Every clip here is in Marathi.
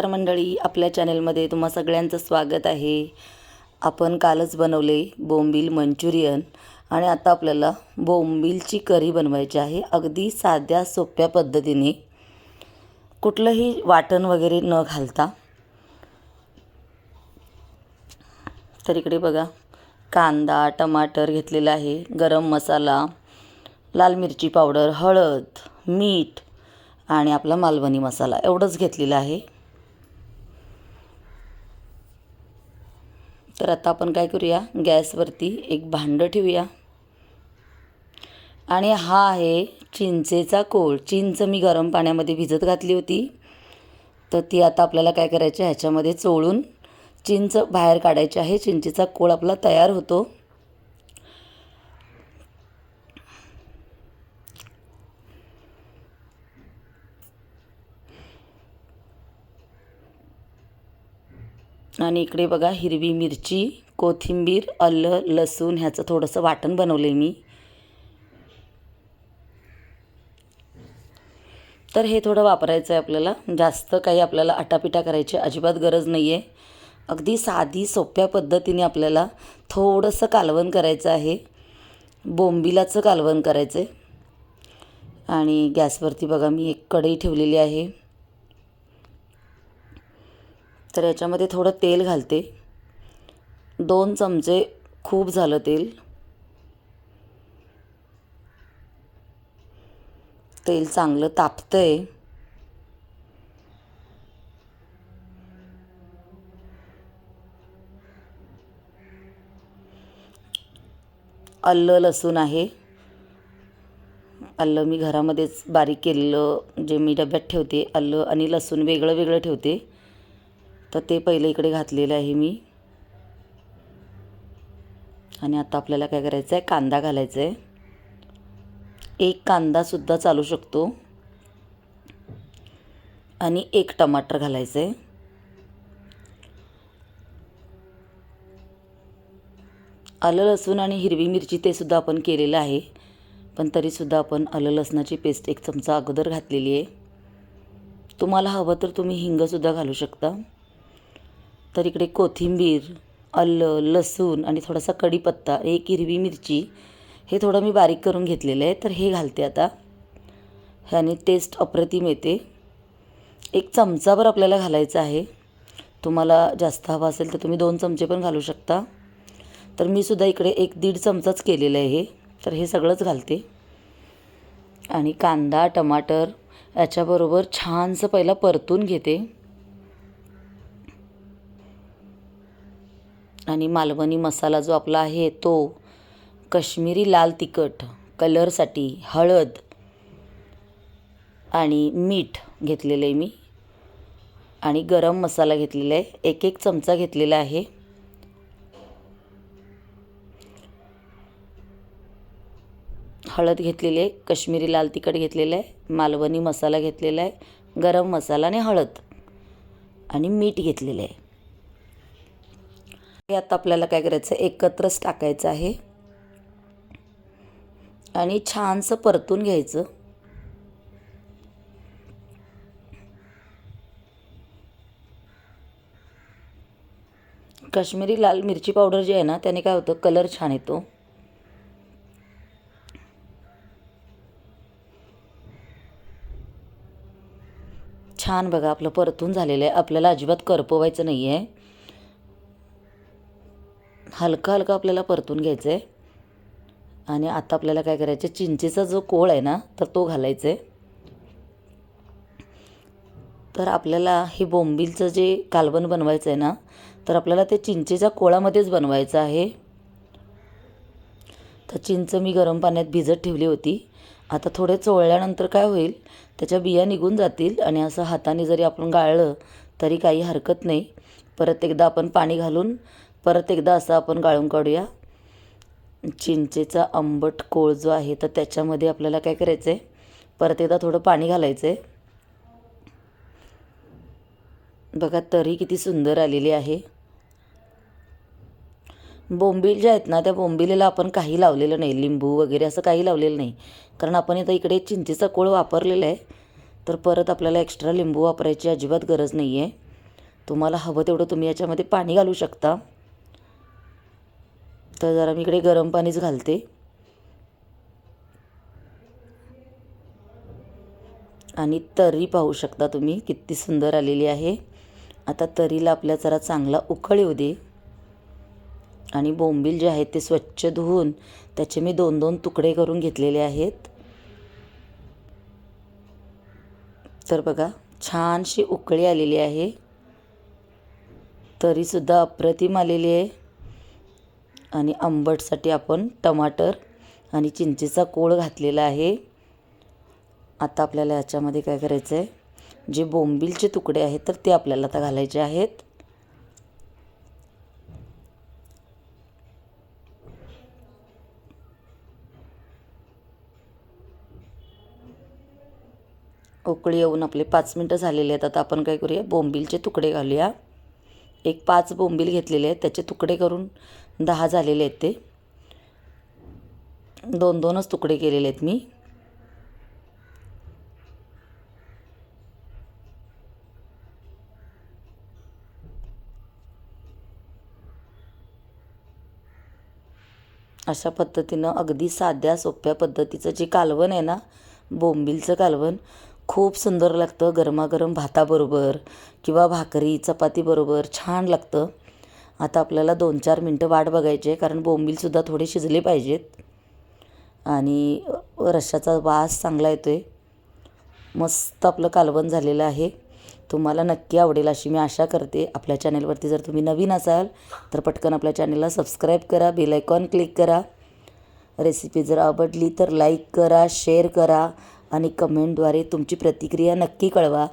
नमस्कार मंडळी आपल्या चॅनलमध्ये तुम्हा सगळ्यांचं स्वागत आहे. आपण कालच बनवले बोंबील मंचुरियन आणि आता आपल्याला बोंबीलची करी बनवायची आहे अगदी साध्या सोप्या पद्धतीने. कुठलंही वाटण वगैरे न घालता. तर इकडे बघा कांदा टमाटर घेतलेला आहे गरम मसाला लाल मिरची पावडर हळद मीठ आणि आपला मालवणी मसाला एवढंच घेतलेलं आहे. तर आता आपण काय करूया? गॅसवरती एक भांडं ठेवूया. आणि हा आहे चिंचेचा कोळ. चिंच मी गरम पाण्यामध्ये भिजत घातली होती. तर ती आता आपल्याला काय करायची ह्याच्यामध्ये चोळून चिंच बाहेर काढायची आहे. चिंचेचा कोळ आपला तयार होतो. आणि इकडे बघा हिरवी मिरची कोथिंबीर आलं लसूण ह्याचं थोडंसं वाटण बनवलं आहे मी. तर हे थोडं वापरायचं आहे आपल्याला. जास्त काही आपल्याला आटापिटा करायची अजिबात गरज नाही आहे अगदी साधी सोप्या पद्धतीने आपल्याला थोडंसं कालवण करायचं आहे. बोंबिलाचं कालवण करायचं आहे आणि गॅसवरती बघा मी एक कढई ठेवलेली आहे. तर याच्यामध्ये थोडं तेल घालते. दोन चमचे खूप झालं तेल. तेल चांगलं तापतं आहे अल्लं लसूण आहे. अल्लं मी घरामध्येच बारीक केलेलं जे मी डब्यात ठेवते अल्लं आणि लसूण वेगळं वेगळं ठेवते. तर ते पहिले इकडे घातलेलं आहे मी. आणि आता आपल्याला काय करायचं आहे कांदा घालायचा आहे एक कांदासुद्धा चालू शकतो. आणि एक टमाटर घालायचं आहे आलं लसूण आणि हिरवी मिरची ते सुद्धा आपण केलेलं आहे. पण तरीसुद्धा आपण आलं लसणाची पेस्ट एक चमचा अगोदर घातलेली आहे. तुम्हाला हवं तर तुम्ही हिंगसुद्धा घालू शकता. तर इकडे कोथिंबीर आलं लसूण आणि थोडासा कढीपत्ता एक हिरवी मिरची हे थोडं मी बारीक करून घेतलेलं आहे. तर हे घालते आता. ह्याने टेस्ट अप्रतिम येते. एक चमचाभर आपल्याला घालायचं आहे. तुम्हाला जास्त हवा असेल तर तुम्ही दोन चमचे पण घालू शकता. तर मी सुद्धा इकडे एक दीड चमचाच केलेलं आहे. हे तर हे सगळंच घालते. आणि कांदा टमाटर याच्याबरोबर छानसं पहिला परतून घेते. आणि मालवणी मसाला जो आपला आहे तो कश्मीरी लाल तिखट कलरसाठी हळद आणि मीठ घेतलेलं आहे मी. आणि गरम मसाला घेतलेला आहे. एक एक चमचा घेतलेला आहे. हळद घेतलेली आहे कश्मीरी लाल तिखट घेतलेलं आहे मालवणी मसाला घेतलेला आहे गरम मसाला आणि हळद आणि मीठ घेतलेलं आहे. हे आता आपल्याला काय करायचं आहे? एकत्रच टाकायचं आहे. आणि छानसं परतून घ्यायचं. काश्मीरी लाल मिरची पावडर जी आहे ना त्याने काय होतं? कलर छान येतो. छान बघा आपलं परतून झालेलं आहे. आपल्याला अजिबात करपवायचं नाही आहे हलका हलका आपल्याला परतून घ्यायचं आहे आणि आता आपल्याला काय करायचं आहे चिंचेचा जो कोळ आहे ना तर तो घालायचा आहे तर आपल्याला हे बोंबीलचं जे कालवण बनवायचं आहे ना तर आपल्याला ते चिंचेच्या कोळामध्येच बनवायचं आहे. तर चिंच मी गरम पाण्यात भिजत ठेवली होती. आता थोडे चोळल्यानंतर काय होईल त्याच्या बिया निघून जातील आणि असं हाताने जरी आपण गाळलं तरी काही हरकत नाही. परत एकदा आपण पाणी घालून परत एकदा असं आपण गाळून काढूया. चिंचेचा आंबट कोळ जो आहे तर त्याच्यामध्ये आपल्याला काय करायचं आहे परत एकदा थोडं पाणी घालायचं आहे बघा तरी किती सुंदर आलेली आहे. बोंबील ज्या आहेत ना त्या बोंबिलेला आपण काही लावलेलं नाही. लिंबू वगैरे असं काही लावलेलं नाही. कारण आपण इथं इकडे चिंचेचा कोळ वापरलेला आहे. तर परत आपल्याला एक्स्ट्रा लिंबू वापरायची अजिबात गरज नाही आहे तुम्हाला हवं तेवढं तुम्ही याच्यामध्ये पाणी घालू शकता. तर जरा मी इकडे गरम पाणीच घालते. आणि तरी पाहू शकता तुम्ही किती सुंदर आलेली आहे. आता तरीला आपल्या जरा चांगला उकळ येऊ दे. आणि बोंबील जे आहेत ते स्वच्छ धुवून त्याचे मी दोन दोन तुकडे करून घेतलेले आहेत. तर बघा छानशी उकळी आलेली आहे. तरीसुद्धा अप्रतिम आलेली आहे. आणि आंबटसाठी आपण टमाटर आणि चिंचेचा कोळ घातलेला आहे. आता आपल्याला याच्यामध्ये काय करायचं आहे? जे बोंबीलचे तुकडे आहेत तर ते आपल्याला आता घालायचे आहेत. उकळी येऊन आपले पाच मिनटं झालेले आहेत. आता आपण काय करूया? बोंबीलचे तुकडे घालूया. एक पाच बोंबील घेतलेले आहेत. त्याचे तुकडे करून दहा झालेले आहेत ते. दोन दोनच तुकडे केलेले आहेत मी. अशा पद्धतीनं अगदी साध्या सोप्या पद्धतीचं जे कालवण आहे ना बोंबिलचं कालवण खूप सुंदर लागतं गरमागरम भाताबरोबर किंवा भाकरी चपातीबरोबर छान लागतं. आता आपल्याला दोन चार मिनटं वाट बघायची आहे कारण बोंबीलसुद्धा थोडे शिजले पाहिजेत. आणि रश्श्याचा वास चांगला येतो आहे मस्त आपलं कालवण झालेलं आहे. तुम्हाला नक्की आवडेल अशी मी आशा करते. आपल्या चॅनेलवरती जर तुम्ही नवीन असाल तर पटकन आपल्या चॅनेलला सबस्क्राईब करा बेल आयकॉन क्लिक करा. रेसिपी जर आवडली तर लाईक करा शेअर करा. आणि कमेंटद्वारे तुमची प्रतिक्रिया नक्की कळवा.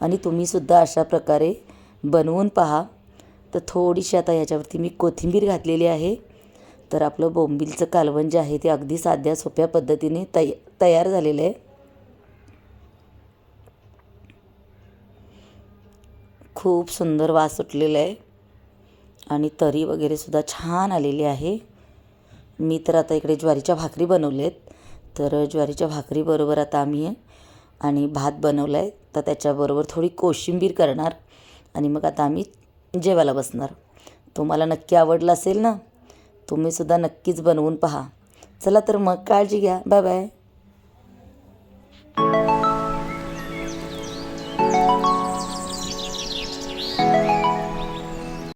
आणि तुम्हीसुद्धा अशा प्रकारे बनवून पहा. तर थोडीशी आता याच्यावरती मी कोथिंबीर घातलेली आहे. तर आपलं बोंबिलचं कालवण जे आहे ते अगदी साध्या सोप्या पद्धतीने तय तयार झालेलं आहे. खूप सुंदर वास सुटलेला आहे. आणि तरी वगैरेसुद्धा छान आलेली आहे. मी तर आता इकडे ज्वारीच्या भाकरी बनवल्या आहेत तर ज्वारीच्या भाकरीबरोबर आता आम्ही आणि भात बनवला आहे तर त्याच्याबरोबर थोडी कोशिंबीर करणार. आणि मग आता आम्ही जेवायला बसणार. तुम्हाला नक्की आवडलं असेल ना तुम्हीसुद्धा नक्कीच बनवून पहा. चला तर मग काळजी घ्या. Bye bye